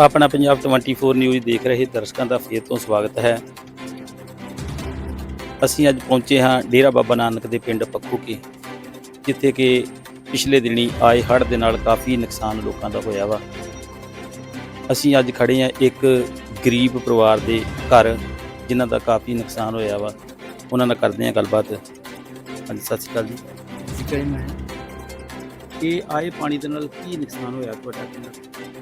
ਆਪਣਾ ਪੰਜਾਬ 24 ਨਿਊਜ਼ ਦੇਖ ਰਹੇ ਦਰਸ਼ਕਾਂ ਦਾ ਫੇਰ ਤੋਂ ਸਵਾਗਤ ਹੈ। ਅਸੀਂ ਅੱਜ ਪਹੁੰਚੇ ਹਾਂ ਡੇਰਾ ਬਾਬਾ ਨਾਨਕ ਦੇ ਪਿੰਡ ਪੱਖੂ ਪੱਖੂਕੀ ਜਿੱਥੇ ਕਿ ਪਿਛਲੇ ਦਿਨੀ ਆਏ ਹੜ੍ਹ ਦੇ ਨਾਲ ਕਾਫੀ ਨੁਕਸਾਨ ਲੋਕਾਂ ਦਾ ਹੋਇਆ ਵਾ। ਅਸੀਂ ਅੱਜ ਖੜੇ ਹਾਂ ਇੱਕ ਗਰੀਬ ਪਰਿਵਾਰ ਦੇ ਘਰ, ਜਿਨ੍ਹਾਂ ਦਾ ਕਾਫੀ ਨੁਕਸਾਨ ਹੋਇਆ ਵਾ। ਉਹਨਾਂ ਨਾਲ ਕਰਦੇ ਹਾਂ ਗੱਲਬਾਤ। ਹਾਂਜੀ, ਸਤਿ ਸ਼੍ਰੀ ਅਕਾਲ ਜੀ। ਕਿਹੜੀ ਮੈਂ। ਇਹ ਆਏ ਪਾਣੀ ਦੇ ਨਾਲ ਕੀ ਨੁਕਸਾਨ ਹੋਇਆ ਤੁਹਾਡਾ? ਪਿੰਡ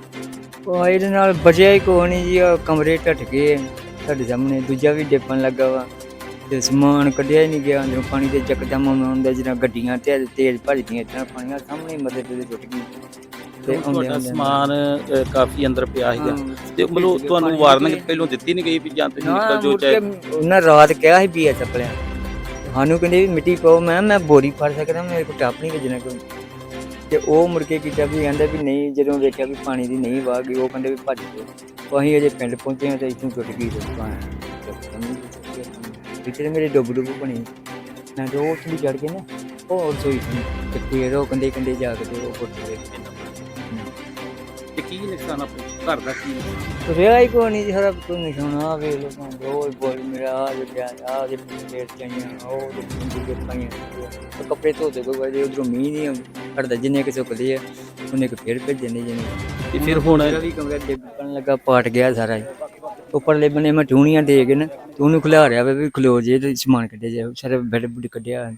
ਉਹ ਇਹਦੇ ਨਾਲ ਬਚਿਆ ਹੀ ਕੋਈ ਨਹੀਂ ਜੀ ਆਹ ਕਮਰੇ ਟੱਟ ਗਏ ਤੁਹਾਡੇ ਸਾਹਮਣੇ ਦੂਜਾ ਵੀ ਡੇਪਣ ਲੱਗਾ ਵਾ ਤੇ ਸਮਾਨ ਕੱਢਿਆ ਹੀ ਨਹੀਂ ਗਿਆ ਅੰਦਰੋਂ ਪਾਣੀ ਦੇ ਚੱਕਦਮ ਆਉਂਦਾ ਜਿਹੜਾ ਗੱਡੀਆਂ ਤੇ ਤੇਜ਼ ਭੱਜਦੀਆਂ ਇਤਨਾ ਪਾਣੀਆਂ ਸਾਹਮਣੇ ਮਦਦ ਦੇ ਟੁੱਟ ਗਈ ਤੇ ਆਉਂਦੇ ਤੁਹਾਡਾ ਆਉਂਦੇ ਸਮਾਨ ਅ, ਕਾਫੀ ਅੰਦਰ ਪਿਆ ਸੀਗਾ। ਹਾਂ, ਤੇ ਮਤਲਬ ਤੁਹਾਨੂੰ ਪਾਣੀ ਵਾਰਨਿੰਗ ਪਹਿਲਾਂ ਦਿੱਤੀ ਨਹੀਂ ਗਈ ਵੀ ਜਾਂ ਤੁਸੀਂ ਨਿਕਲ ਜੋ ਚਾਹੇ ਉਹਨਾਂ ਰਾਤ ਕਿਹਾ ਸੀ ਵੀ ਚੱਪਲਿਆਂ ਸਾਨੂੰ ਕਹਿੰਦੇ ਵੀ ਮਿੱਟੀ ਪਾਓ ਮੈਂ ਕਿਹਾ ਮੈਂ ਬੋਰੀ ਫੜ ਸਕਦਾ ਮੇਰੇ ਕੋਲ ਟੱਪ ਨਹੀਂ ਵੱਜਣਾ ਕੋਈ। ਤੇ ਉਹ ਮੁੜ ਕੇ ਕੀਤਾ ਵੀ ਕਹਿੰਦਾ ਵੀ ਨਹੀਂ, ਜਦੋਂ ਵੇਖਿਆ ਵੀ ਪਾਣੀ ਦੀ ਨਹੀਂ ਵਾਹ ਗਈ, ਉਹ ਕਹਿੰਦੇ ਵੀ ਭੱਜ ਗਏ। ਉਹ ਅਸੀਂ ਅਜੇ ਪਿੰਡ ਪਹੁੰਚੇ ਹਾਂ ਤੇ ਇੱਥੋਂ ਟੁੱਟ ਗਈ ਪਿੱਛੇ ਮੇਰੇ ਡੁੱਬ ਡੁੱਬ ਬਣੀ। ਮੈਂ ਤੇ ਉਹ ਉੱਥੇ ਚੜ ਕੇ ਨਾ, ਉਹ ਰਸੋਈ ਸੀ ਤੇ ਫੇਰ ਉਹ ਕੰਦੇ ਕੰਦੇ ਜਾ ਕੇ ਉਹ ਫੁੱਟ ਗਏ ਤੇ ਕੀ ਨੁਕਸਾਨ ਆਪਣੇ? ਘਰ ਦਾ ਕੀ ਨੁਕਸਾਨ? ਰਿਹਾ ਹੀ ਕੋਈ ਨਹੀਂ ਸਾਰਾ ਕੋਈ ਨਿਸ਼ਾਨ ਆ ਵੇ ਲੋਕਾਂ ਦੇ ਉਹ ਬੋਲ ਮੇਰਾ ਆ ਜੇ ਪਿਆ ਆ ਜੇ ਪੇਟ ਚਾਈਆਂ ਉਹ ਜੇ ਤੇ ਕੱਪੜੇ ਧੋਤੇ ਕੋ ਵਜੇ ਉਧਰੋਂ ਮੀਂਹ ਨਹੀਂ ਹਟਦਾ ਜਿੰਨੇ ਕਿ ਸੁੱਕਦੇ ਆ ਉਹਨੇ ਕਿ ਫੇਰ ਭੇਜੇ ਨਹੀਂ ਜਿੰਨੇ। ਤੇ ਫਿਰ ਹੁਣ ਮੇਰਾ ਵੀ ਕਮਰਾ ਡਿੱਗਣ ਲੱਗਾ ਪਾਟ ਗਿਆ ਸਾਰਾ ਹੀ। ਉੱਪਰਲੇ ਬੰਨੇ ਮੈਂ ਟੂਣੀਆਂ ਦੇ ਕੇ ਨਾ ਤੇ ਉਹਨੂੰ ਖਿਲਾ ਰਿਹਾ ਵੇ ਵੀ ਖਲੋ ਜੇ ਤੇ ਸਮਾਨ ਕੱਢਿਆ ਜਾਏ। ਸਾਰੇ ਬੈੱਡ ਬੁੱਡ ਕੱਢਿਆ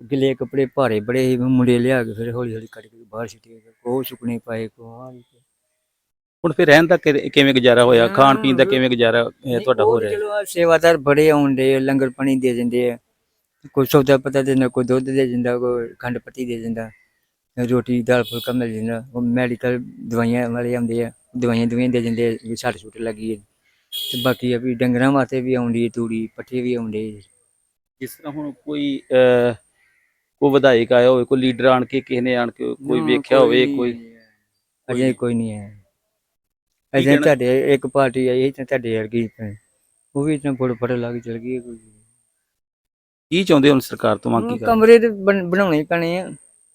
ਗਿੱਲੇ ਕੱਪੜੇ ਭਾਰੇ ਬੜੇ ਸੀ ਮੁੰਡੇ ਲਿਆ ਕੇ ਫਿਰ ਹੌਲੀ ਹੌਲੀ ਕੱਢ ਕੇ ਬਾਹਰ ਸਿੱਟੇ ਕੋ ਸੁੱਕਣੇ ਪਾਏ ਕੋ ਆ ਹੁਣ ਫਿਰ ਰਹਿਣ ਦਾ ਕਿ- ਕਿਵੇਂ ਗੁਜ਼ਾਰਾ ਹੋਇਆ? ਖਾਣ ਪੀਣ ਦਾ ਕਿਵੇਂ ਗੁਜ਼ਾਰਾ ਤੁਹਾਡਾ ਹੋ। ਰਿਹਾ ਚਲੋ ਆਹ ਸੇਵਾਦਾਰ ਬੜੇ ਆਉਂਦੇ ਲੰਗਰ ਪਾਣੀ ਦੇ ਦਿੰਦੇ ਆ। ਕੋਈ ਸੌਦਾ ਪਤਾ ਦੇ ਨਾ ਕੋਈ ਦੁੱਧ ਦੇ ਦਿੰਦਾ ਕੋਈ ਖੰਡ ਪੱਤੀ ਦੇ ਦਿੰਦਾ ਰੋਟੀ ਦਾਲ ਫੁਲਕਾ ਮਿਲ ਜਾਂਦਾ ਉਹ ਮੈਡੀਕਲ ਦਵਾਈਆਂ ਵਾਲੇ ਆਉਂਦੇ ਆ ਦਵਾਈਆਂ ਦਵਾਈਆਂ ਦੇ ਦਿੰਦੇ ਆ ਵੀ ਸੱਟ ਸੁੱਟ ਲੱਗੀ ਹੈ ਤੇ ਬਾਕੀ ਆ ਵੀ ਡੰਗਰਾਂ ਵਾਸਤੇ ਵੀ ਆਉਂਦੀ ਹੈ ਤੂੜੀ ਪੱਠੇ ਵੀ ਆਉਂਦੇ ਜਿਸ ਤਰ੍ਹਾਂ ਹੁਣ ਕੋਈ ਅ, ਕੋਈ ਵਿਧਾਇਕ ਆਇਆ ਹੋਵੇ ਕੋਈ ਲੀਡਰ ਆਣ ਕੇ ਕਿਸੇ ਨੇ ਆਣ ਕੇ ਕੋਈ ਵੇਖਿਆ ਹੋਵੇ ਕੋਈ ਅਜੇ ਕੋਈ ਨਹੀਂ ਹੈ ਕਹਿਣਾ- ਤੁਹਾਡੇ ਇੱਕ ਪਾਰਟੀ ਆਈ ਤੇ ਤੁਹਾਡੇ ਵਰਗੀ ਉਹ ਵੀ ਇਤਨਾ ਫੋਟੋ ਫੋਟੋ ਲਾ ਕੇ ਚਲ ਗਈ ਕੋਈ। ਕੀ ਚਾਹੁੰਦੇ ਹੁਣ ਸਰਕਾਰ ਤੋਂ ਮੰਗ ਕੀ ਹੁਣ ਕਰ ਕਮਰੇ ਤੇ ਬਣ- ਬਣਾਉਣੇ ਹੀ ਪੈਣੇ ਆ।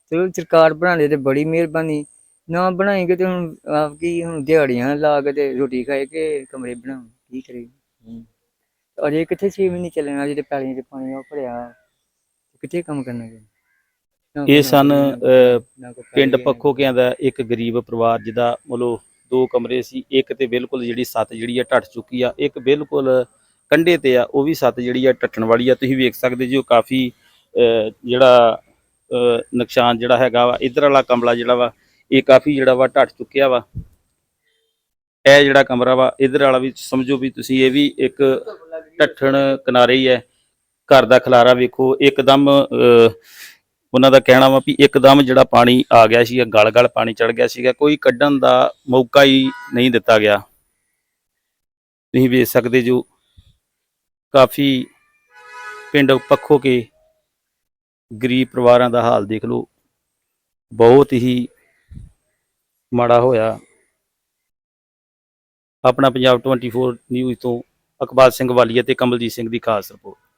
ਚਲੋ ਸਰਕਾਰ ਬਣਾ ਦੇ ਤੇ ਬੜੀ ਮਿਹਰਬਾਨੀ। ਨਾ ਬਣਾਏਗੇ ਤੇ ਹੁਣ ਆਪ ਕੀ ਹੁਣ ਦਿਹਾੜੀਆਂ ਲਾ ਕੇ ਤੇ ਰੋਟੀ ਖਾਏ ਕਿ ਕਮਰੇ ਬਣਾਉਣ। ਕੀ ਕਰੇ ਹੂੰ। ਅਜੇ ਕਿੱਥੇ 6 ਮਹੀਨੇ ਚੱਲਣਾ ਜਿਹੜੇ ਪੈਲੀਆਂ 'ਚ ਪਾਣੀ ਉਹ ਭਰਿਆ। ਕਿੱਥੇ ਕੰਮ ਕਰਨਾ ਗੇ? ਨਾ ਕੋਈ ਇਹ ਸਨ ਨੌਕਰੀ, ਅ, ਨਾ ਕੋਈ ਪਿੰਡ ਪੈਲੀ ਹੈ। ਪੱਖੋਕਿਆਂ ਦਾ ਇੱਕ ਗਰੀਬ ਪਰਿਵਾਰ ਜਿਹਦਾ ਮਤਲਬ ਦੋ ਕਮਰੇ ਸੀ ਇੱਕ ਤੇ ਬਿਲਕੁਲ ਜਿਹੜੀ ਸੱਤ ਜਿਹੜੀ ਆ ਟੱਟ ਚੁੱਕੀ ਆ ਇੱਕ ਬਿਲਕੁਲ ਕੰਢੇ ਤੇ ਆ ਉਹ ਵੀ ਸੱਤ ਜਿਹੜੀ ਆ ਟੱਟਣ ਵਾਲੀ ਆ ਤੁਸੀਂ ਵੇਖ ਸਕਦੇ ਜੀ ਉਹ ਕਾਫੀ ਅ, ਜਿਹੜਾ ਅ, ਨੁਕਸਾਨ ਜਿਹੜਾ ਹੈਗਾ ਵਾ ਇਧਰ ਵਾਲਾ ਕਮਰਾ ਜਿਹੜਾ ਵਾ ਇਹ ਕਾਫੀ ਜਿਹੜਾ ਵਾ ਟੱਟ ਚੁੱਕਿਆ ਵਾ। ਇਹ ਜਿਹੜਾ ਕਮਰਾ ਵਾ ਇਧਰ ਵਾਲਾ ਵੀ ਸਮਝੋ ਵੀ ਤੁਸੀਂ ਇਹ ਵੀ ਇੱਕ ਢੱਠਣ ਕਿਨਾਰੇ ਹੀ ਹੈ ਘਰ ਦਾ ਖਲਾਰਾ ਵੇਖੋ ਇੱਕਦਮ ਅ, ਉਹਨਾਂ ਦਾ ਕਹਿਣਾ ਵਾ ਵੀ ਇੱਕਦਮ ਜਿਹੜਾ ਪਾਣੀ ਆ ਗਿਆ ਸੀਗਾ ਗਲ ਗਲ ਪਾਣੀ ਚੜ ਗਿਆ ਸੀਗਾ, ਕੋਈ ਕੱਢਣ ਦਾ ਮੌਕਾ ਹੀ ਨਹੀਂ ਦਿੱਤਾ ਗਿਆ। ਤੁਸੀਂ ਵੇਖ ਸਕਦੇ ਜੋ ਕਾਫੀ ਪਿੰਡ ਪੱਖੋ ਕੇ ਗਰੀਬ ਪਰਿਵਾਰਾਂ ਦਾ ਹਾਲ ਦੇਖ ਲਓ। ਬਹੁਤ ਹੀ ਮਾੜਾ ਹੋਇਆ। ਆਪਣਾ ਪੰਜਾਬ 24 ਨਿਊਜ਼ ਤੋਂ ਅਕਬਾਲ ਸਿੰਘ ਵਾਲੀਆ ਤੇ ਕਮਲਜੀਤ ਸਿੰਘ ਦੀ ਖਾਸ ਰਿਪੋਰਟ।